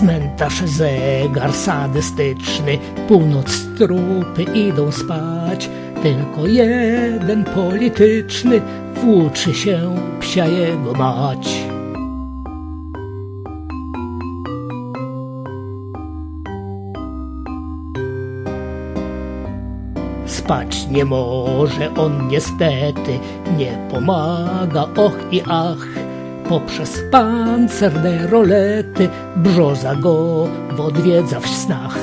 Cmentarz zegar sadystyczny, północ trupy idą spać, tylko jeden polityczny włóczy się psia jego mać. Spać nie może on niestety, nie pomaga och i ach. Poprzez pancerne rolety brzoza go odwiedza w snach.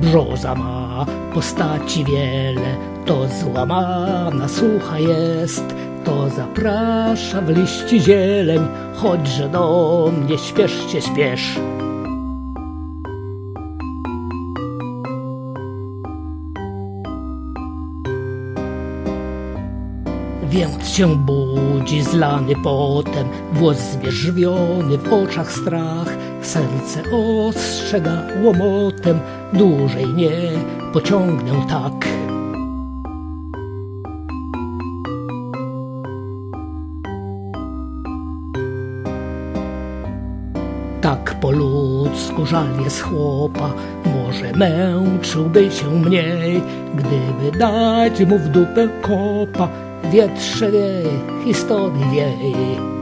Brzoza ma postaci wiele, to złamana sucha jest, to zaprasza w liści zieleń, chodźże do mnie, śpieszcie, śpiesz. Więc się budzi zlany potem, włos zmierzwiony, w oczach strach, serce ostrzega łomotem, dłużej nie pociągnę tak. Tak po ludzku żal jest chłopa, może męczyłby się mniej, gdyby dać mu w dupę kopa, wietrze wie, historii wiej.